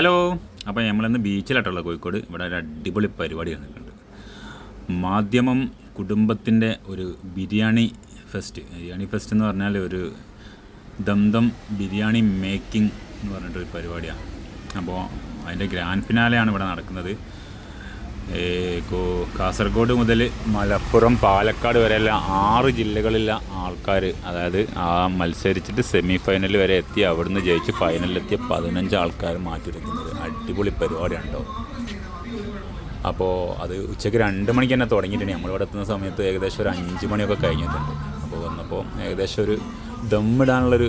Hello. അപ്പോൾ നമ്മളിന്ന് ബീച്ചിലായിട്ടുള്ള കോഴിക്കോട് ഇവിടെ ഒരു അടിപൊളി പരിപാടി കണ്ടിട്ടുണ്ട് മാധ്യമം കുടുംബത്തിന്റെ ഒരു ബിരിയാണി ഫെസ്റ്റ്. ബിരിയാണി ഫെസ്റ്റ് എന്ന് പറഞ്ഞാൽ ഒരു ദംദം ബിരിയാണി മേക്കിംഗ് എന്ന് പറഞ്ഞിട്ടൊരു പരിപാടിയാണ്. അപ്പോൾ അതിന്റെ ഗ്രാൻഡ് ഫിനാലെയാണ് ഇവിടെ നടക്കുന്നത്. കാസർഗോഡ് മുതൽ മലപ്പുറം പാലക്കാട് വരെയുള്ള ആറ് ജില്ലകളിലെ ആൾക്കാർ അതായത് ആ മത്സരിച്ചിട്ട് സെമി ഫൈനൽ വരെ എത്തി അവിടുന്ന് ജയിച്ച് ഫൈനലിലെത്തിയ പതിനഞ്ച് ആൾക്കാർ മാറ്റിവെക്കുന്നത് അടിപൊളി പരിപാടി കേട്ടോ അപ്പോൾ അത് ഉച്ചയ്ക്ക് രണ്ട് മണിക്ക് തന്നെ തുടങ്ങിയിട്ടുണ്ട്. നമ്മളിവിടെ എത്തുന്ന സമയത്ത് ഏകദേശം ഒരു അഞ്ച് മണിയൊക്കെ കഴിഞ്ഞിട്ടുണ്ട്. അപ്പോൾ വന്നപ്പോൾ ഏകദേശം ഒരു ദമ്മിടാനുള്ളൊരു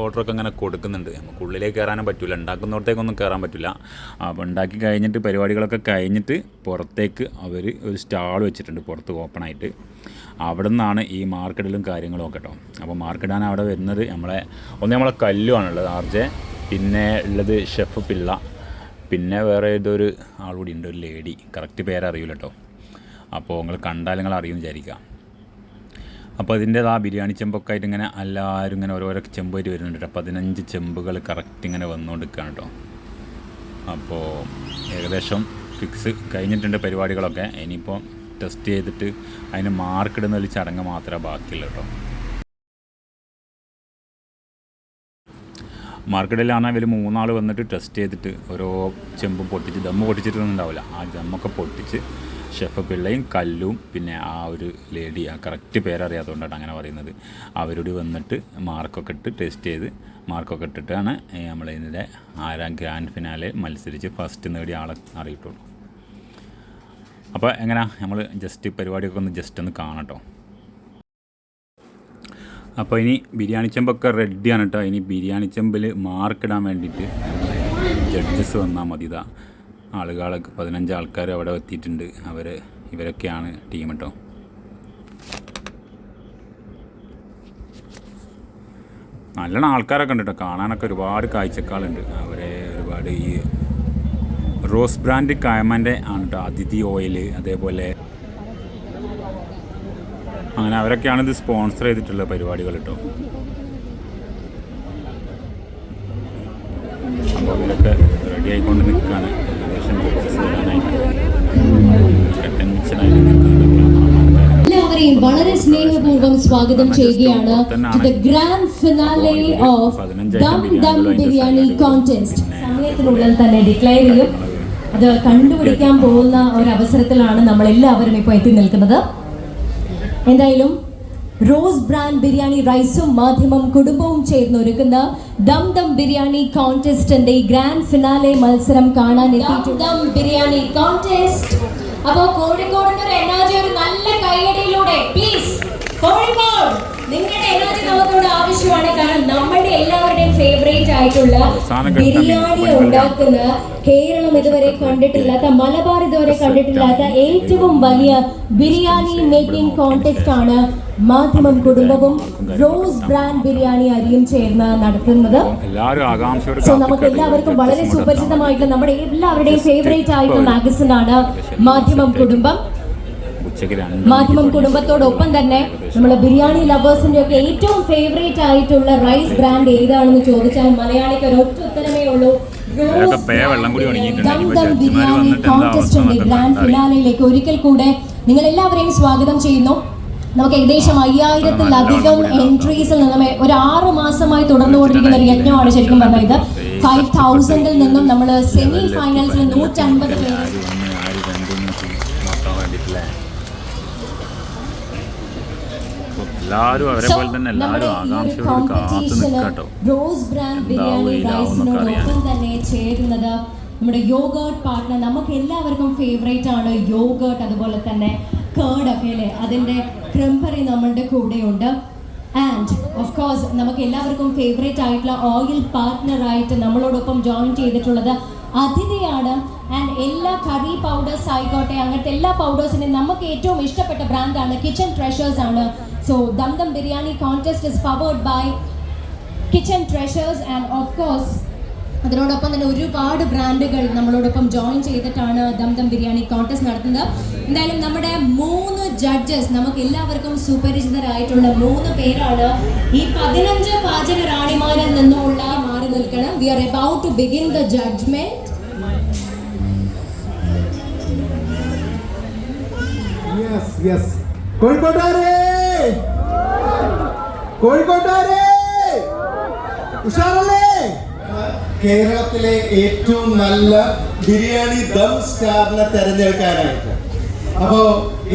ഓർഡറൊക്കെ അങ്ങനെ കൊടുക്കുന്നുണ്ട്. നമുക്ക് ഉള്ളിലേക്ക് കയറാനും പറ്റില്ല ഉണ്ടാക്കുന്നിടത്തേക്കൊന്നും കയറാൻ പറ്റില്ല അപ്പോൾ ഉണ്ടാക്കി കഴിഞ്ഞിട്ട് പരിപാടികളൊക്കെ കഴിഞ്ഞിട്ട് പുറത്തേക്ക് അവർ ഒരു സ്റ്റാൾ വെച്ചിട്ടുണ്ട് പുറത്ത് ഓപ്പണായിട്ട്. അവിടെ നിന്നാണ് ഈ മാർക്കറ്റിലും കാര്യങ്ങളും ഒക്കെ കേട്ടോ. അപ്പോൾ മാർക്കറ്റാണ് അവിടെ വരുന്നത്. നമ്മളെ ഒന്ന് നമ്മളെ കല്ലുമാണുള്ളത് ആർ ജെ പിന്നെ ഉള്ളത് ഷെഫ് പിള്ള. പിന്നെ വേറെ ആൾ കൂടി ഉണ്ട്. ഒരു ലേഡി. കറക്റ്റ് പേരറിയില്ല കേട്ടോ. അപ്പോൾ നിങ്ങൾ കണ്ടാൽ നിങ്ങൾ അറിയും വിചാരിക്കുക. അപ്പോൾ അതിന്റെ ആ ബിരിയാണി ചെമ്പൊക്കെ ഇങ്ങനെ എല്ലാവരും ഇങ്ങനെ ഓരോരോ ചെമ്പായിട്ട് വരുന്നുണ്ട് കേട്ടോ. പതിനഞ്ച് ചെമ്പുകൾ കറക്റ്റ് ഇങ്ങനെ വന്നുകൊണ്ടിരിക്കുകയാണ് കേട്ടോ. അപ്പോൾ ഏകദേശം ഫിക്സ് കഴിഞ്ഞിട്ടുണ്ട് പരിപാടികളൊക്കെ. ഇനിയിപ്പോൾ ടെസ്റ്റ് ചെയ്തിട്ട് അതിന് മാർക്കിടുന്ന ഒരു ചടങ്ങ് മാത്രമേ ബാക്കിയുള്ളൂ കേട്ടോ. മാർക്കറ്റിലാണ് ഇവർ മൂന്നാൾ വന്നിട്ട് ടെസ്റ്റ് ചെയ്തിട്ട് ഓരോ ചെമ്പും പൊട്ടിച്ച് ദമ്മ് പൊട്ടിച്ചിട്ടൊന്നും ഉണ്ടാവില്ല. ആ ദമ്മൊക്കെ പൊട്ടിച്ച് ഷെഫ് പിള്ളയും കല്ലും പിന്നെ ആ ഒരു ലേഡി ആ കറക്റ്റ് പേരറിയാത്തതുകൊണ്ടാണ് അങ്ങനെ പറയുന്നത്. അവരോട് വന്നിട്ട് മാർക്കൊക്കെ ഇട്ട് ടെസ്റ്റ് ചെയ്ത് മാർക്കൊക്കെ ഇട്ടിട്ടാണ് നമ്മളിതിന്റെ ആരാം ഗ്രാൻഡ് ഫിനാലെ മത്സരിച്ച് ഫസ്റ്റ് നേടിയ ആളെ അറിയിട്ടുള്ളൂ അപ്പോൾ എങ്ങനെയാ നമ്മൾ ജസ്റ്റ് പരിപാടിയൊക്കെ ഒന്ന് ജസ്റ്റ് ഒന്ന് കാണട്ടോ. അപ്പോൾ ഇനി ബിരിയാണി ചെമ്പൊക്കെ റെഡിയാണ് കേട്ടോ ഇനി ബിരിയാണി ചെമ്പിൽ മാർക്കിടാൻ വേണ്ടിയിട്ട് ജഡ്ജസ് വന്നാൽ മതി ഇതാ ആളുകളൊക്കെ പതിനഞ്ച് ആൾക്കാർ അവിടെ എത്തിയിട്ടുണ്ട്. അവർ ഇവരൊക്കെയാണ് ടീം കേട്ടോ നല്ലോണം ആൾക്കാരൊക്കെ ഉണ്ട് കേട്ടോ കാണാനൊക്കെ ഒരുപാട് കാഴ്ചക്കാളുണ്ട്. അവരെ ഒരുപാട് ഈ റോസ് ബ്രാൻഡ് കായമന്റെ ആണ് കേട്ടോ അതിഥി ഓയിൽ അതേപോലെ അങ്ങനെ അവരൊക്കെയാണ് ഇത് സ്പോൺസർ ചെയ്തിട്ടുള്ള പരിപാടികൾ കേട്ടോ അപ്പോൾ ഇവരൊക്കെ റെഡി ആയിക്കൊണ്ട് നിൽക്കുകയാണ് ക്യാമറമാൻ എല്ലാവരെയും വളരെ സ്നേഹപൂർവം സ്വാഗതം ചെയ്യുകയാണ് the grand finale of dum dum biryani contest സമയത്തിനുള്ളിൽ തന്നെ ഡിക്ലെയർ ചെയ്യും. അത് കണ്ടുപിടിക്കാൻ പോകുന്ന ഒരു അവസരത്തിലാണ് നമ്മൾ എല്ലാവരും ഇപ്പോൾ എത്തി നിൽക്കുന്നത്. എന്തായാലും റോസ് ബ്രാൻഡ് ബിരിയാണി റൈസും മാധ്യമം കുടുംബവും ചേർന്ന് ഒരുക്കുന്ന ദം ദം ബിരിയാണി കോൺടെസ്റ്റിന്റെ ഗ്രാൻഡ് ഫിനാലെ മത്സരം കാണാൻ ദം ബിരിയാണി കോൺടെസ്റ്റ് അപ്പോ കോഴിക്കോടിന്റെ ഒരു എനർജി ഒരു നല്ല കൈയടിയിലൂടെ പ്ലീസ് കോഴിക്കോട്. നിങ്ങളുടെ എനർജി നമുക്കിവിടെ ആവശ്യമാണ്. കാരണം നമ്മുടെ എല്ലാവരുടെയും ഫേവറേറ്റ് ആയിട്ടുള്ള ബിരിയാണി ഉണ്ടാക്കുന്ന കേരളം ഇതുവരെ കണ്ടിട്ടില്ലാത്ത മലബാർ ഇതുവരെ കണ്ടിട്ടില്ലാത്ത ഏറ്റവും വലിയ ബിരിയാണി മേക്കിംഗ് കോൺടെസ്റ്റ് ആണ് മാധ്യമം കുടുംബവും റോസ് ബ്രാൻഡ് ബിരിയാണി അരിയും ചേർന്ന് നടത്തുന്നത്. സോ നമുക്ക് എല്ലാവർക്കും വളരെ സുപരിചിതമായിട്ടുള്ള നമ്മുടെ എല്ലാവരുടെയും ഫേവറേറ്റ് ആയിട്ടുള്ള മാഗസിൻ ആണ് മാധ്യമം കുടുംബം. മാധ്യമം കുടുംബത്തോടൊപ്പം തന്നെ നമ്മളെ ബിരിയാണി ലവേഴ്സിന്റെ ഒക്കെ ഏറ്റവും ഫേവറേറ്റ് ആയിട്ടുള്ള റൈസ് ബ്രാൻഡ് ഏതാണെന്ന് ചോദിച്ചാൽ മലയാളിക്ക് ഒരു ഒറ്റ ഉത്തരമേ ഉള്ളൂ ബിരിയാണി ഗ്രാൻഡ് ഫിനാലയിലേക്ക് ഒരിക്കൽ കൂടെ നിങ്ങൾ എല്ലാവരെയും സ്വാഗതം ചെയ്യുന്നു. നമുക്ക് ഏകദേശം അയ്യായിരത്തിലധികം എൻട്രീസിൽ നിന്നും ഒരു ആറ് മാസമായി തുടർന്നുകൊണ്ടിരിക്കുന്ന ഒരു യജ്ഞമാണ് ശരിക്കും പറഞ്ഞത്. ഫൈവ് തൗസൻഡിൽ നിന്നും നമ്മൾ സെമി ഫൈനൽസിൽ നൂറ്റൻപത് പേര് ആര് ഒന്ന് ആര് രണ്ടെന്ന് നോക്കാൻ വേണ്ടിയിട്ടില്ലേ അപ്പോൾ എല്ലാവരും അവരെ പോലെ തന്നെ എല്ലാവരും ആകാംക്ഷയോട് കാത്തു നിൽക്കട്ടോ. റോസ് ബ്രാൻഡ് എന്താവും റൈസിനോടൊപ്പം തന്നെ ചേരുന്നത് നമ്മുടെ യോഗേർട്ട് പാർട്ട്ണർ നമുക്ക് എല്ലാവർക്കും ഫേവറേറ്റ് ആണ് യോഗേർട്ട് അതുപോലെ തന്നെ കേർഡ് ഒക്കെ അല്ലേ? അതിന്റെ ക്രിംപറി നമ്മളുടെ കൂടെയുണ്ട്. ആൻഡ് ഓഫ് കോഴ്സ് നമുക്ക് എല്ലാവർക്കും ഫേവറേറ്റ് ആയിട്ടുള്ള ഓയിൽ പാർട്ട്ണറായിട്ട് നമ്മളോടൊപ്പം ജോയിൻ ചെയ്തിട്ടുള്ളത് അതിഥിയാണ്. ആൻഡ് എല്ലാ കറി പൗഡേഴ്സ് ആയിക്കോട്ടെ അങ്ങനത്തെ എല്ലാ പൗഡേഴ്സിനെയും നമുക്ക് ഏറ്റവും ഇഷ്ടപ്പെട്ട ബ്രാൻഡാണ് കിച്ചൺ ട്രഷേഴ്സ് ആണ്. So dum dum biryani contest is powered by kitchen treasures and of course അതിനോടൊപ്പം തന്നെ ഒരുപാട് ബ്രാൻഡുകൾ നമ്മളോടൊപ്പം ജോയിൻ ചെയ്തിട്ടാണ് ദം ദം ബിരിയാണി കോൺടെസ്റ്റ് നടത്തുന്നത്. എന്തായാലും നമ്മുടെ മൂന്ന് ജഡ്ജസ് നമുക്ക് എല്ലാവർക്കും സുപരിചിതരായിട്ടുള്ള മൂന്ന് പേരാണ് ഈ പതിനഞ്ച് പാചക റാണിമാരിൽ നിന്നുമുള്ള മാറി നിൽക്കണം. We are about to begin the judgement yes കോഴിക്കോട്ടാരേ ഉഷാറല്ലേ? കേരളത്തിലെ ഏറ്റവും നല്ല ബിരിയാണി ദം സ്റ്റാറിനെ തെരഞ്ഞെടുക്കാനായിട്ട്. അപ്പോ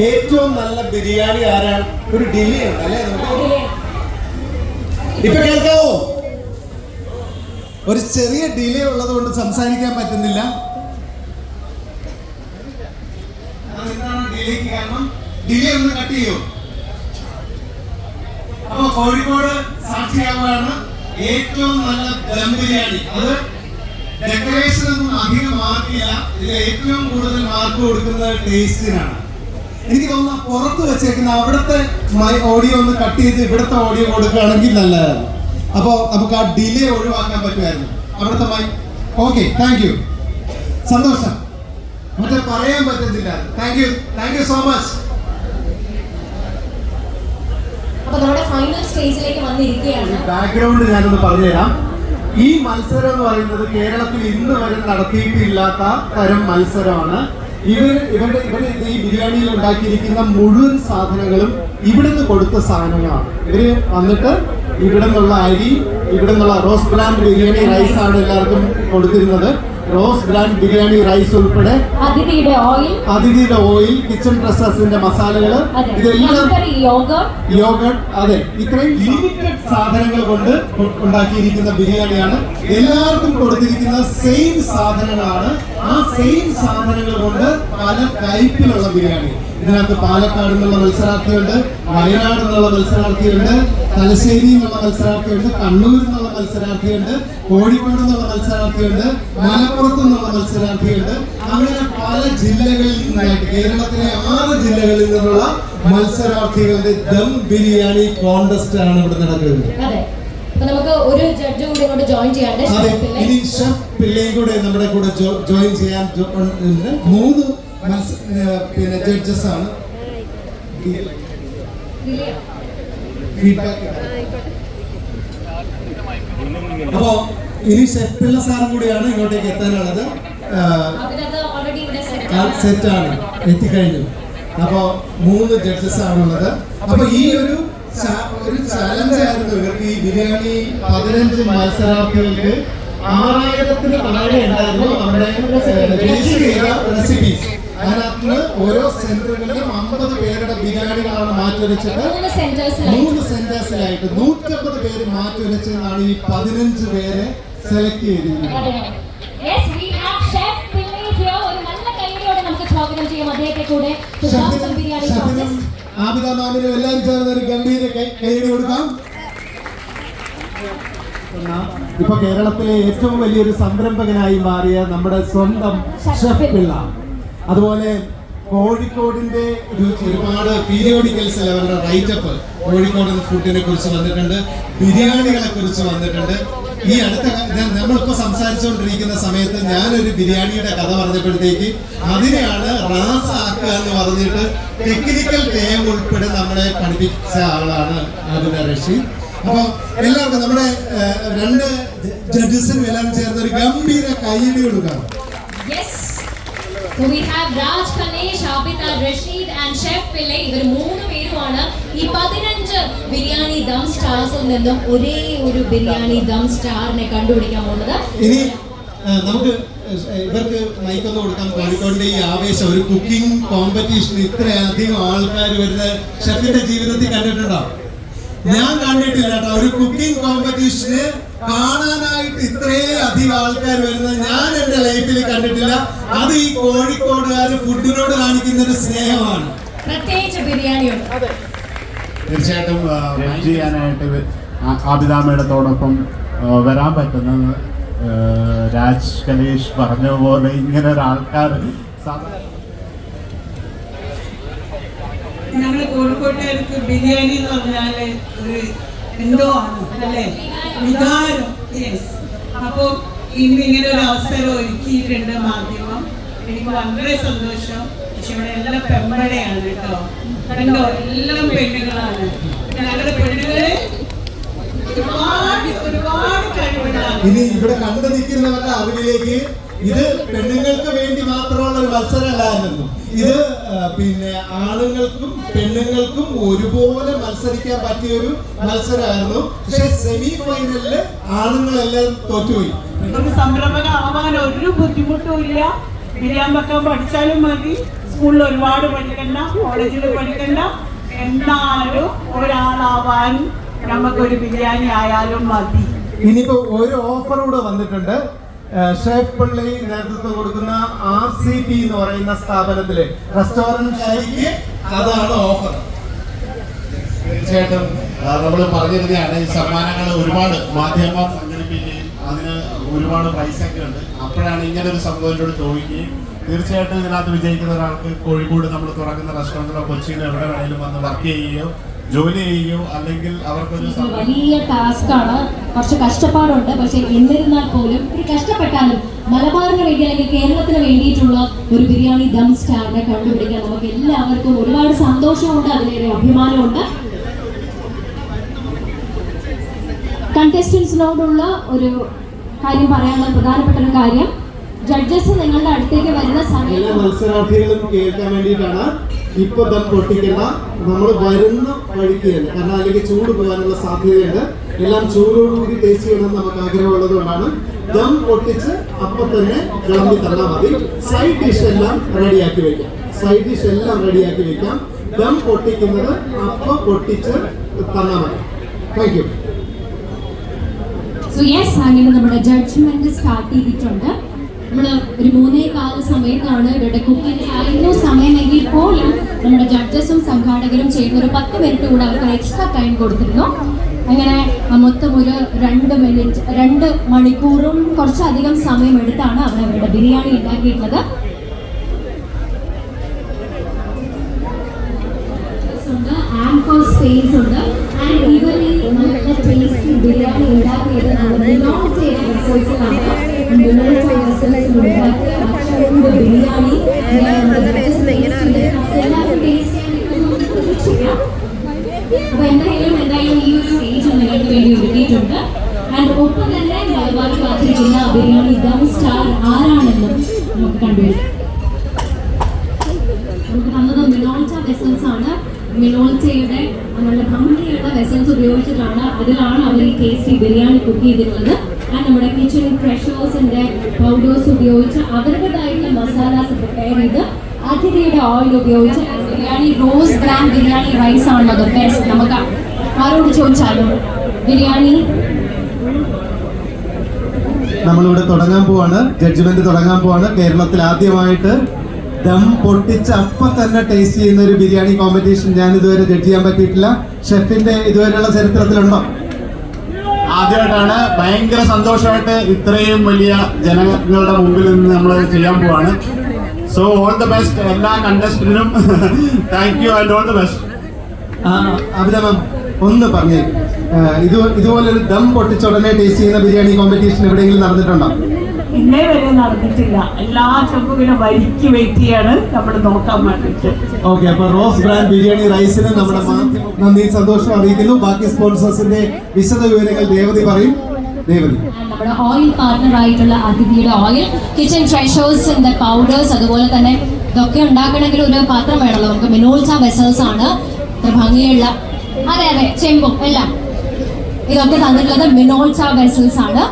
ഏറ്റവും നല്ല ബിരിയാണി ആരാണ്? ഒരു ഡിലേ ഉണ്ട് അല്ലേ? നമുക്ക് ഇപ്പൊ കേൾക്കാവോ? ഒരു ചെറിയ ഡിലേ ഉള്ളത് കൊണ്ട് സംസാരിക്കാൻ പറ്റുന്നില്ല. ഡിലേ ഒന്ന് കട്ട് ചെയ്യോ? അപ്പൊ കോഴിക്കോട് സാക്ഷിയാവുകയാണ് ഏറ്റവും നല്ല ദം ബിരിയാണി. അത് ഡെക്കറേഷൻ ഒന്നും അധികം മാർക്കില്ല ഇതിൽ ഏറ്റവും കൂടുതൽ മാർക്ക് കൊടുക്കുന്നത് ടേസ്റ്റിനാണ്. എനിക്ക് തോന്നുന്നു പുറത്ത് വെച്ചേക്കുന്ന അവിടുത്തെ ഓഡിയോ ഒന്ന് കട്ട് ചെയ്ത് ഇവിടുത്തെ ഓഡിയോ കൊടുക്കുകയാണെങ്കിൽ നല്ലതായിരുന്നു. അപ്പോൾ നമുക്ക് ആ ഡിലേ ഒഴിവാക്കാൻ പറ്റുമായിരുന്നു. അവിടുത്തെ മൈ ഓക്കെ താങ്ക് യു സന്തോഷം. മറ്റേ പറയാൻ പറ്റത്തില്ല. Thank you thank you so much final സ്റ്റേജിലേക്ക് വന്നിരിക്കുകയാണ്. ബാക്ക്ഗ്രൗണ്ട് ഞാനൊന്ന് പറഞ്ഞുതരാം. ഈ മത്സരം എന്ന് പറയുന്നത് കേരളത്തിൽ ഇന്ന് വരെ നടത്തിയിട്ടില്ലാത്ത തരം മത്സരമാണ്. ഇവർ ഇവരുടെ ഇവർ ഈ ബിരിയാണിയിൽ ഉണ്ടാക്കിയിരിക്കുന്ന മുഴുവൻ സാധനങ്ങളും ഇവിടുന്ന് കൊടുത്ത സാധനങ്ങളാണ്. ഇവർ വന്നിട്ട് ഇവിടെ നിന്നുള്ള അരി ഇവിടെ നിന്നുള്ള റോസ് ബ്രാൻഡ് ബിരിയാണി റൈസ് ആണ് എല്ലാവർക്കും കൊടുത്തിരുന്നത്. റോസ് ഗ്രാൻഡ് ബിരിയാണി റൈസ് ഉൾപ്പെടെ അതിഥിയുടെ ഓയിൽ. അതിഥിയുടെ ഓയിൽ കിച്ചൺ പ്രസസിന്റെ മസാലകൾ ഇതെല്ലാം യോഗട്ട് അതെ. ഇത്രയും ലിമിറ്റഡ് സാധനങ്ങൾ കൊണ്ട് ഉണ്ടാക്കിയിരിക്കുന്ന ബിരിയാണിയാണ്. എല്ലാവർക്കും കൊടുത്തിരിക്കുന്ന സെയിം സാധനങ്ങളാണ്. ആ സെയിം സാധനങ്ങൾ കൊണ്ട് പല ടൈപ്പിലുള്ള ബിരിയാണി. ഇതിനകത്ത് പാലക്കാട് നിന്നുള്ള മത്സരാർത്ഥിയുണ്ട് വയനാട് നിന്നുള്ള മത്സരാർത്ഥിയുണ്ട് തലശ്ശേരി എന്നുള്ള മത്സരാർത്ഥിയുണ്ട് കണ്ണൂർ എന്നുള്ള മത്സരാർത്ഥിയുണ്ട്. കോഴിക്കോട് എന്നുള്ള മത്സരാർത്ഥിയുണ്ട്. മലപ്പുറത്ത് നിന്നുള്ള മത്സരാർത്ഥിയുണ്ട്. അങ്ങനെ പല ജില്ലകളിൽ നിന്നായിട്ട് കേരളത്തിലെ ആറ് ജില്ലകളിൽ നിന്നുള്ള മത്സരാർത്ഥികളുടെ ദം ബിരിയാണി കോണ്ടസ്റ്റ് ആണ് ഇവിടെ നടക്കുന്നത്. നമുക്ക് ഒരു ജഡ്ജ് കൂടി ഇങ്ങോട്ട് ജോയിൻ ചെയ്യാണ്ട്. ഇനി ഷെഫ് പിള്ളയും കൂടെ നമ്മുടെ കൂടെ ജോയിൻ ചെയ്യാൻ മൂന്ന് പിന്നെ ജഡ്ജസ് ആണ്. ഫീഡ്ബാക്ക് അപ്പോ ഇനി ഷെഫ് സാറും കൂടിയാണ് ഇങ്ങോട്ടേക്ക് എത്താനുള്ളത്. സെറ്റാണ് എത്തിക്കഴിഞ്ഞു. അപ്പോ മൂന്ന് ജഡ്ജസ് ആണുള്ളത്. അപ്പൊ ഈ ഒരു ഒരു ചലഞ്ച് ആയിരുന്നു ഇവർക്ക് ഈ ബിരിയാണി പതിനഞ്ച് മത്സരാർത്ഥികൾക്ക് ആറായിരത്തിന് താഴെ ഉണ്ടായിരുന്നു അതിനകത്ത് ഓരോ സെന്ററുകളിലും അമ്പത് പേരുടെ ബിരിയാണികളാണ് മാറ്റിവെച്ചത്. മൂന്ന് മൂന്ന് സെന്റേഴ്സിലായിട്ട് നൂറ്റമ്പത് പേര് മാറ്റിവെച്ചതാണ് ഈ പതിനഞ്ച് പേരെ സെലക്ട് ചെയ്തിരിക്കുന്നത്. ആബിദ മാമിനും എല്ലാവരും ചേർന്ന് ഒരു ഗംഭീര കൈയടി കൊടുക്കാം. ഇപ്പൊ കേരളത്തിലെ ഏറ്റവും വലിയൊരു സംരംഭകനായി മാറിയ നമ്മുടെ സ്വന്തം ഷെഫ് പിള്ള അതുപോലെ കോഴിക്കോടിന്റെ ഒരു ഒരുപാട് പീരിയോഡിക്കൽസ് അവരുടെ റൈറ്റപ്പ് കോഴിക്കോടൻ ഫുഡിനെ കുറിച്ച് വന്നിട്ടുണ്ട് ബിരിയാണികളെ കുറിച്ച് വന്നിട്ടുണ്ട്. ഈ അടുത്ത നമ്മളിപ്പോ സംസാരിച്ചുകൊണ്ടിരിക്കുന്ന സമയത്ത് ഞാനൊരു ബിരിയാണിയുടെ കഥ പറഞ്ഞപ്പോഴത്തേക്ക് അതിനെയാണ് റാസ് ആക്കുക എന്ന് പറഞ്ഞിട്ട് ടെക്നിക്കൽ ടേം ഉൾപ്പെടെ നമ്മളെ പഠിപ്പിച്ച ആളാണ് ആബിദ റഷീദ്. അപ്പൊ എല്ലാവർക്കും നമ്മുടെ രണ്ട് ജഡ്ജസിനും എല്ലാം ചേർന്ന് ഒരു ഗംഭീര കൈയടി കൊടുക്കാം. Yes. Have Raj Kanesh, Abita Rashid and Chef Pillai. ഇവർ മൂന്ന് പേരുമാണ് ഈ പതിനഞ്ച് ബിരിയാണി ദം സ്റ്റാർസിൽ നിന്നും ഒരേ ഒരു ബിരിയാണി ദം സ്റ്റാറിനെ കണ്ടുപിടിക്കാൻ പോകുന്നത് ഇനി നമുക്ക് ഇവർക്ക് ഇവർക്ക് മൈക്കൊന്ന് കൊടുക്കാം കോഴിക്കോടിന്റെ ഈ ആവേശം ഒരു കുക്കിംഗ് കോമ്പറ്റീഷൻ ഇത്രയധികം ആൾക്കാർ വരുന്ന ഷെഫിന്റെ ജീവിതത്തിൽ കണ്ടിട്ടുണ്ടോ ഞാൻ കണ്ടിട്ടില്ല കേട്ടോ ഒരു കുക്കിംഗ് കോമ്പറ്റീഷന് കാണാനായിട്ട് ഇത്രേ അധികം ആൾക്കാർ വരുന്നത് ഞാൻ എന്റെ ലൈഫിൽ കണ്ടിട്ടില്ല. അത് ഈ കോഴിക്കോടുകാർ ഫുഡിനോട് കാണിക്കുന്ന ഒരു സ്നേഹമാണ്. പ്രത്യേകിച്ച് തീർച്ചയായിട്ടും ചെയ്യാനായിട്ട് ഇവ- ആ- ആബിദ മേഡത്തോടൊപ്പം വരാൻ പറ്റുന്നത് രാജ് കലേഷ് പറഞ്ഞ പോലെ ഇങ്ങനെ ഒരാൾക്കാർ ഞങ്ങൾ കോഴിക്കോട്ടുകാർക്ക് ബിരിയാണി എന്ന് പറഞ്ഞാൽ ഒരു എന്തോ ആണ് അല്ലേ? വികാരം. യെസ് അപ്പോൾ ഇന്ന് ഇങ്ങനെ ഒരു അവസരം ഒരുക്കിയിട്ടുണ്ട് മാധ്യമം. എനിക്ക് വളരെ സന്തോഷം. പക്ഷെ ഇവിടെ എല്ലാം പെമ്പടയാണ് കേട്ടോ. കണ്ടോ? എല്ലാം പെണ്ണുങ്ങളാണ്. ഞങ്ങളുടെ പെണ്ണുകളെ ഒരുപാട് ഒരുപാട് കഴിവുകളാണ്. ഇനി ഇവിടെ കണ്ടു നിൽക്കുന്നവരുടെ അറിവിലേക്ക് ഇത് പെണ്ണുങ്ങൾക്ക് വേണ്ടി മാത്രമുള്ള ഒരു മത്സരമല്ലായിരുന്നു ഇത് പിന്നെ ആണുങ്ങൾക്കും പെണ്ണുങ്ങൾക്കും ഒരുപോലെ മത്സരിക്കാൻ പറ്റിയ ഒരു മത്സരമായിരുന്നു. പക്ഷെ സെമി ഫൈനലിൽ ആണുങ്ങളെല്ലാം തോറ്റുപോയി സംരംഭകമാകാൻ ഒരു ബുദ്ധിമുട്ടും ഇല്ല. ബിരിയാൻ വെക്കാൻ പഠിച്ചാലും മതി. സ്കൂളിൽ ഒരുപാട് പഠിക്കണ്ട കോളേജിൽ പഠിക്കണ്ട. എന്നാലും ഒരാളാവാൻ നമുക്കൊരു ബിരിയാണി ആയാലും മതി. ഇനിയിപ്പോ ഒരു ഓഫർ കൂടെ വന്നിട്ടുണ്ട്. ഷെഫ് പള്ളി നേതൃത്വം കൊടുക്കുന്ന ആർ സി പി എന്ന് പറയുന്ന സ്ഥാപനത്തിലെ റെസ്റ്റോറന്റ് അതാണ് ഓഫർ തീർച്ചയായിട്ടും നമ്മൾ പറഞ്ഞിരുന്നതാണ് ഈ സമ്മാനങ്ങൾ ഒരുപാട് മാധ്യമം സംഘടിപ്പിക്കുകയും അതിന് ഒരുപാട് പൈസ ഒക്കെ ഉണ്ട്. അപ്പോഴാണ് ഇങ്ങനെ ഒരു സംഭവം എന്നോട് ചോദിക്കുകയും തീർച്ചയായിട്ടും ഇതിനകത്ത് വിജയിക്കുന്ന ഒരാൾക്ക് കോഴിക്കോട് നമ്മൾ തുറക്കുന്ന റെസ്റ്റോറന്റിലോ കൊച്ചിയിലോ എവിടെ വേണമെങ്കിലും വന്ന് വർക്ക് ചെയ്യുകയോ ജോലി ചെയ്യുകയോ അല്ലെങ്കിൽ അവർക്കൊരു ഒരു വലിയ ടാസ്ക് ആണ്. കുറച്ച് കഷ്ടപ്പാടുണ്ട്. പക്ഷെ എന്നിരുന്നാൽ പോലും ഇത്തിരി കഷ്ടപ്പെട്ടാലും മലബാറിന് വേണ്ടി അല്ലെങ്കിൽ കേരളത്തിന് വേണ്ടിയിട്ടുള്ള ഒരു ബിരിയാണി ദം സ്റ്റാറിനെ കണ്ടുപിടിക്കാൻ നമുക്ക് എല്ലാവർക്കും ഒരുപാട് സന്തോഷമുണ്ട്. അതിലേറെ അഭിമാനമുണ്ട്. കണ്ടസ്റ്റൻസിനോടുള്ള ഒരു കാര്യം പറയാനുള്ള പ്രധാനപ്പെട്ട ഒരു കാര്യം ജഡ്ജസ് നിങ്ങളുടെ അടുത്തേക്ക് വരുന്ന സമയത്ത് മത്സരാർത്ഥികളും കേൾക്കാൻ വേണ്ടിയിട്ടാണ്. ഇപ്പൊ ദം പൊട്ടിക്കുന്ന നമ്മൾ വരുന്ന വഴിക്ക് തന്നെ കാരണം അല്ലെങ്കിൽ ചൂട് പോകാനുള്ള സാധ്യതയുണ്ട്. എല്ലാം ചൂടോടുകൂടി ടേസ്റ്റ് ചെയ്യണം നമുക്ക് ആഗ്രഹമുള്ളത് കൊണ്ടാണ് ദം പൊട്ടിച്ച് അപ്പൊ തന്നെ വിളമ്പി തന്നാൽ മതി. സൈഡ് ഡിഷ് എല്ലാം റെഡിയാക്കി വെക്കാം. സൈഡ് ഡിഷ് എല്ലാം റെഡിയാക്കി വെക്കാം. ദം പൊട്ടിക്കുന്നത് അപ്പൊ പൊട്ടിച്ച് തന്നാൽ മതി. താങ്ക് യു സോ യെസ് അങ്ങനെ നമ്മുടെ ജഡ്ജ്മെന്റ് സ്റ്റാർട്ട് ചെയ്തിട്ടുണ്ട്. നമ്മൾ ഒരു മൂന്നേ കാല സമയത്താണ് ഇവരുടെ കുക്കിംഗ് ആയിരുന്നു സമയമെങ്കിൽ പോലും നമ്മുടെ ജഡ്ജസും സംഘാടകരും ചെയ്യുന്ന ഒരു പത്ത് മിനിറ്റ് കൂടെ അവർക്ക് എക്സ്ട്രാ ടൈം കൊടുത്തിരുന്നു. അങ്ങനെ മൊത്തം ഒരു രണ്ട് മിനിറ്റ് രണ്ട് മണിക്കൂറും കുറച്ചധികം സമയം എടുത്താണ് അവർ അവരുടെ ബിരിയാണി ഉണ്ടാക്കിയിട്ടുള്ളത് ഉണ്ട് ഉണ്ട്. ആൻഡ് ഈ ബിരിയാണി ഉണ്ടാക്കിയത് നമ്മൾ ബിലോങ് റിസോഴ്സിലാണ് ബിലോങ് ചെയ്ത റിസോഴ്സിൽ ഉണ്ടാക്കിയ ഭക്ഷണത്തിന്റെ ബിരിയാണി എല്ലാവർക്കും ടേസ്റ്റ് ചെയ്യാൻ പ്രതീക്ഷിക്കാം അപ്പൊ എന്തായാലും എന്തായാലും ഈ ഒരു സ്റ്റേജ് നിങ്ങൾക്ക് വേണ്ടി ഒരുക്കിയിട്ടുണ്ട് ആൻഡ് ഒപ്പം തന്നെ മലബാർ കാത്തിരിക്കുന്ന ബിരിയാണി സ്റ്റാർ ആരാണെന്നും നമുക്ക് കണ്ടുപിടിക്കാം. നമുക്ക് ആണ്. മിനോൾച്ചയുടെ നമ്മുടെ ഭംഗിയുള്ള വെസൽസ് ഉപയോഗിച്ചിട്ടാണ് അതിലാണ് അവർ ഈ ടേസ്റ്റി ബിരിയാണി കുക്ക് ചെയ്തിട്ടുള്ളത് ആ നമ്മുടെ കിച്ചൺ ഫ്രഷേഴ്സിന്റെ പൗഡേഴ്സ് ഉപയോഗിച്ച് അവരുടേതായിട്ടുള്ള മസാലാസ് പ്രിപ്പയർ ചെയ്ത് അതിഥിയുടെ ഓയിൽ ഉപയോഗിച്ച് biryani rose brand biryani rice ആണ് ബെസ്റ്റ് നമുക്ക് ആരോട് ചോദിച്ചാലും ബിരിയാണി നമ്മളിവിടെ തുടങ്ങാൻ പോവാണ്. ജഡ്ജ്മെന്റ് തുടങ്ങാൻ പോവാണ്. കേരളത്തിൽ ആദ്യമായിട്ട് ദം പൊട്ടിച്ച് അപ്പൊ തന്നെ ടേസ്റ്റ് ചെയ്യുന്ന ഒരു ബിരിയാണി കോമ്പറ്റീഷൻ ഞാൻ ഇതുവരെ ജഡ്ജ് ചെയ്യാൻ പറ്റിയിട്ടില്ല. ഷെഫിന്റെ ഇതുവരെയുള്ള ചരിത്രത്തിലുണ്ടോ? ആദ്യമായിട്ടാണ് ഭയങ്കര സന്തോഷമായിട്ട് ഇത്രയും വലിയ ജനങ്ങളുടെ മുമ്പിൽ നിന്ന് നമ്മൾ ചെയ്യാൻ പോവാണ്. സോ ഓൾ ദ ബെസ്റ്റ് എല്ലാ കണ്ടസ്റ്റന്റിനും thank you and all the best അഭിനമം ഒന്ന് പറഞ്ഞേ ആ, ഇത് ഇതുപോലൊരു ദം പൊട്ടിച്ച ഉടനെ ടേസ്റ്റ് ചെയ്യുന്ന ബിരിയാണി കോമ്പറ്റീഷൻ എവിടെയെങ്കിലും നടന്നിട്ടുണ്ടോ? ഇന്നേ വരെ നടന്നിട്ടില്ല. എല്ലാ ചെമ്പുകളും വരിക്ക് വെയിറ്റ് ചെയ്യാണ് നമ്മൾ നോക്കാൻ വേണ്ടിട്ട് ഓക്കെ അപ്പൊ റോസ് ബ്രാൻഡ് ബിരിയാണി റൈസിന് നമ്മുടെ നന്ദി സന്തോഷം അറിയിക്കുന്നു. ബാക്കി സ്പോൺസേഴ്സിന്റെ വിശദ വിവരങ്ങൾ ദേവതി പറയും. ദേവതി. നമ്മുടെ ഓയിൽ പാർട്ണർ ആയിട്ടുള്ള അതിഥിയുടെ ഓയിൽ കിച്ചൺ ട്രഷേഴ്സിന്റെ പൗഡേഴ്സ് അതുപോലെ തന്നെ ഇതൊക്കെ ഉണ്ടാക്കണമെങ്കിൽ ഒരു പാത്രം വേണമല്ലോ. നമുക്ക് മിനോൾച്ച വെസൽസ് ആണ്. ഭംഗിയുള്ള അതെ അതെ ചെമ്പും എല്ലാം. ഇതൊക്കെ തന്നിട്ടുള്ളത് മിനോൾച്ച വെസൽസ് ആണ്.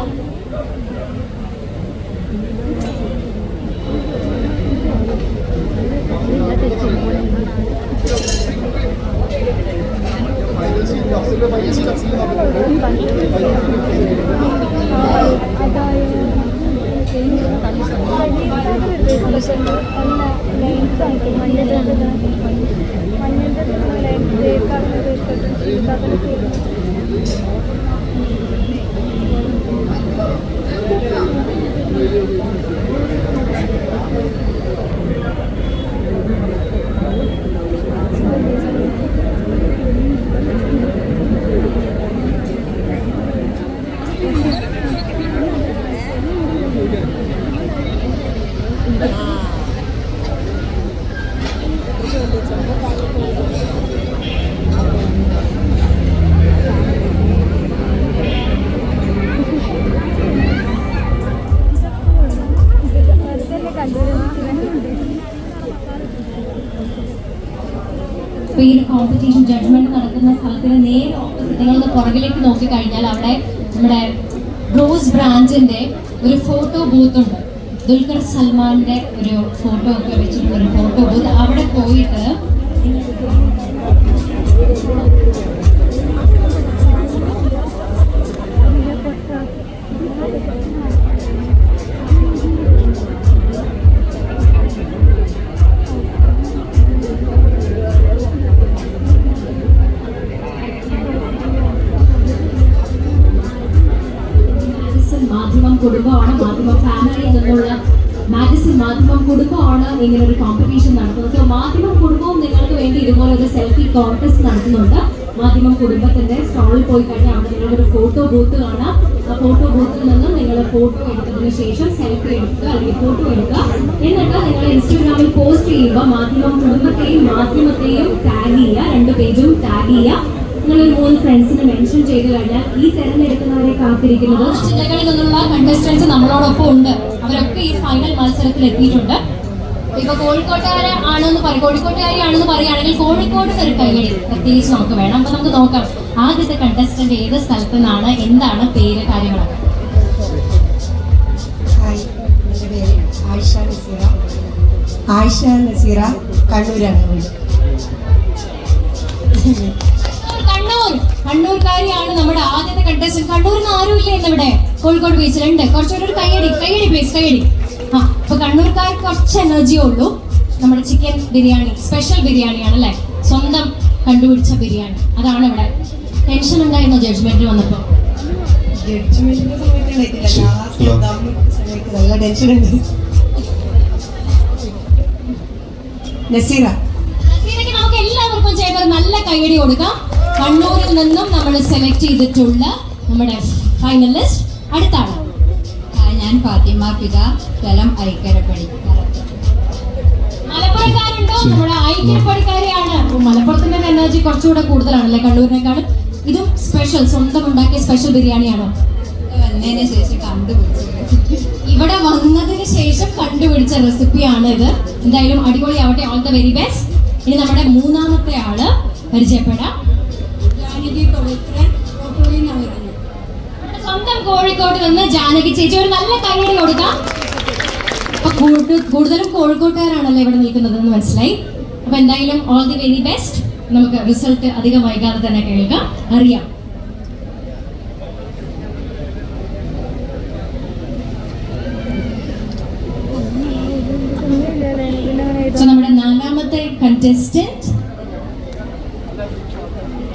കോമ്പറ്റീഷൻ ജഡ്ജ്മെന്റ് നടക്കുന്ന സ്ഥലത്തിന് നേരെ ഓപ്പോസിറ്റ് നിങ്ങളൊന്ന് പുറകിലേക്ക് നോക്കി കഴിഞ്ഞാൽ അവിടെ നമ്മുടെ റോസ് ബ്രാൻഡിന്റെ ഒരു ഫോട്ടോ ബൂത്ത് ഉണ്ട്. ദുൽഖർ സൽമാന്റെ ഒരു ഫോട്ടോ ഒക്കെ വെച്ചിട്ടുള്ള ഒരു ഫോട്ടോ ബൂത്ത് അവിടെ പോയിട്ട് കോൺടെസ്റ്റ് നടത്തുന്നുണ്ട്. മാധ്യമം കുടുംബത്തിന്റെ സ്റ്റാളിൽ പോയി കഴിഞ്ഞാൽ അവിടെ നിങ്ങളൊരു ഫോട്ടോ ബൂത്ത് കാണാം. ആ ഫോട്ടോ ബൂത്തിൽ നിന്ന് നിങ്ങൾ ഫോട്ടോ എടുത്തതിന് ശേഷം സെൽഫി എടുക്കുക അല്ലെങ്കിൽ ഫോട്ടോ എടുക്കുക. എന്നിട്ട് നിങ്ങൾ ഇൻസ്റ്റഗ്രാമിൽ പോസ്റ്റ് ചെയ്യുമ്പോൾ മാധ്യമം കുടുംബത്തെയും മാധ്യമത്തെയും ടാഗ് ചെയ്യുക. രണ്ട് പേജും ടാഗ് ചെയ്യുക. നിങ്ങളൊരു മൂന്ന് ഫ്രണ്ട്സിനെ മെൻഷൻ ചെയ്ത് കഴിഞ്ഞാൽ ഈ തെരഞ്ഞെടുക്കുന്നവരെ കാത്തിരിക്കുന്നത് ജില്ലകളിൽ നിന്നുള്ള കണ്ടസ്റ്റൻസ് നമ്മളോടൊപ്പം ഉണ്ട്. അവരൊക്കെ ഈ ഫൈനൽ മത്സരത്തിൽ എത്തിയിട്ടുണ്ട്. ഇപ്പൊ കോഴിക്കോട്ടുകാരെ ആണെന്ന് പറയും കോഴിക്കോട്ടുകാരി ആണെന്ന് പറയുകയാണെങ്കിൽ കോഴിക്കോട് ഒരു കൈകളി പ്രത്യേകിച്ച് നമുക്ക് വേണം. അപ്പൊ നമുക്ക് നോക്കാം. ആദ്യത്തെ കണ്ടസ്റ്റന്റ് ഏത് സ്ഥലത്ത് നിന്നാണ് എന്താണ് പേര് കാര്യങ്ങളൊക്കെ? ആയിഷ നസീറ. ആയിഷ നസീറ കണ്ണൂരാണ് വീട് കണ്ണൂർ കണ്ണൂർക്കാരിയാണ് നമ്മുടെ ആദ്യത്തെ കണ്ടസ്റ്റന്റ് കണ്ണൂരിൽ നിന്ന് ആരും ഇല്ല ഇന്നിവിടെ കോഴിക്കോട് ബീച്ചിലുണ്ട് കുറച്ചുകൂടി ഒരു കയ്യടി കയ്യടി പ്ലീസ് കയ്യടി ആ അപ്പൊ കണ്ണൂർക്കാർ കുറച്ച് എനർജിയേ ഉള്ളൂ. നമ്മുടെ ചിക്കൻ ബിരിയാണി സ്പെഷ്യൽ ബിരിയാണിയാണ് അല്ലേ? സ്വന്തം കണ്ടുപിടിച്ച ബിരിയാണി. അതാണ് ഇവിടെ. ടെൻഷൻ ഉണ്ടായിരുന്നു ജഡ്ജ്മെന്റ് വന്നപ്പോ? നസീറയ്ക്ക് നമുക്ക് എല്ലാവർക്കും ചേർന്ന് നല്ല കൈയടി കൊടുക്കാം. കണ്ണൂരിൽ നിന്നും നമ്മൾ സെലക്ട് ചെയ്തിട്ടുള്ള നമ്മുടെ ഫൈനലിസ്റ്റ് അടുത്താണ് ഞാൻ ഫാത്തിമ പിത സ്ഥലം ഐക്കരപ്പടി മലപ്പുറക്കാരുണ്ടോ? നമ്മുടെ ഐക്യപ്പടിക്കാരെയാണ് അപ്പൊ മലപ്പുറത്തിന്റെ എനർജി കുറച്ചുകൂടെ കൂടുതലാണല്ലേ കണ്ണൂരിനേക്കാളും? ഇതും സ്പെഷ്യൽ സ്വന്തം ഉണ്ടാക്കിയ സ്പെഷ്യൽ ബിരിയാണിയാണോ വന്നതിന് ശേഷം കണ്ടുപിടിച്ചു. ഇവിടെ വന്നതിന് ശേഷം കണ്ടുപിടിച്ച റെസിപ്പിയാണ് ഇത് എന്തായാലും അടിപൊളി ആവട്ടെ ഓൾ ദ വെരി ബെസ്റ്റ് ഇനി നമ്മുടെ മൂന്നാമത്തെ ആൾ പരിചയപ്പെടാം. കോഴിക്കോട് നിന്ന് ജാനകി ചേച്ചി ഒരു നല്ല കൈയടി കൊടുക്കാം. അപ്പൊ കൂടു- കൂടുതലും കോഴിക്കോട്ടുകാരാണല്ലോ ഇവിടെ നിൽക്കുന്നത് എന്ന് മനസ്സിലായി. അപ്പൊ എന്തായാലും ഓൾ ദി വെരി ബെസ്റ്റ് നമുക്ക് റിസൾട്ട് അധികം വൈകാതെ തന്നെ കേൾക്കാം. അറിയാം. സോ നമ്മുടെ നാലാമത്തെ കണ്ടസ്റ്റന്റ്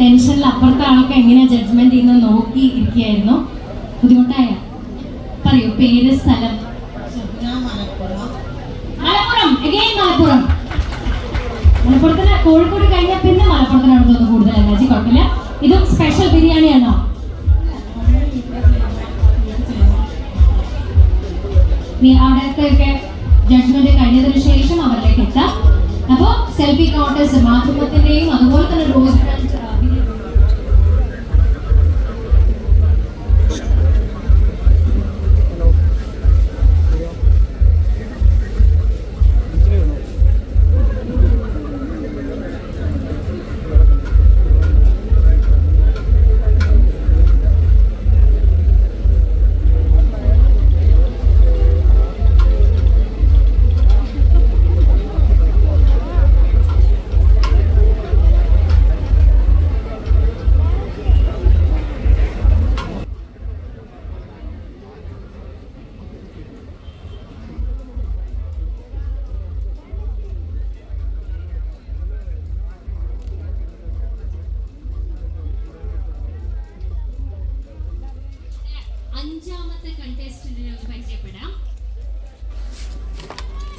ടെൻഷനിൽ അപ്പുറത്തെ ആൾക്ക് എങ്ങനെയാ ജഡ്ജ്മെന്റ് ചെയ്യുന്നത് നോക്കി ഇരിക്കുകയായിരുന്നു. ബുദ്ധിമുട്ടായ പറയൂ പേര് സ്ഥലം. മലപ്പുറം. മലപ്പുറം മലപ്പുറത്തിന് കോഴിക്കോട് കഴിഞ്ഞാൽ പിന്നെ മലപ്പുറത്തിനാണ് തോന്നുന്നു കൂടുതൽ എനർജി കുഴപ്പമില്ല. ഇതും സ്പെഷ്യൽ ബിരിയാണി ആണോ? നീ അവിടത്തെയൊക്കെ ജഡ്ജ്മെന്റ് കഴിഞ്ഞതിന് ശേഷം അവരിലേക്ക് എത്താം. അപ്പോൾ സെൽഫി കോട്ടേഴ്സ് മാധ്യമത്തിന്റെയും അതുപോലെ തന്നെ റോസ്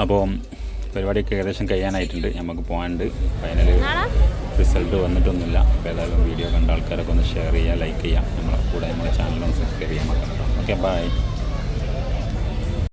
അപ്പോൾ പരിപാടിയൊക്കെ ഏകദേശം കഴിയാനായിട്ടുണ്ട്. നമുക്ക് പോകാണ്ട് ഫൈനൽ റിസൾട്ട് വന്നിട്ടൊന്നുമില്ല. അപ്പോൾ ഏതായാലും വീഡിയോ കണ്ട ആൾക്കാരൊക്കെ ഒന്ന് ഷെയർ ചെയ്യുക ലൈക്ക് ചെയ്യുക. നമ്മളെ കൂടെ നമ്മുടെ ചാനലൊന്ന് സബ്സ്ക്രൈബ് ചെയ്യാൻ മാത്രം ഓക്കെ ബൈ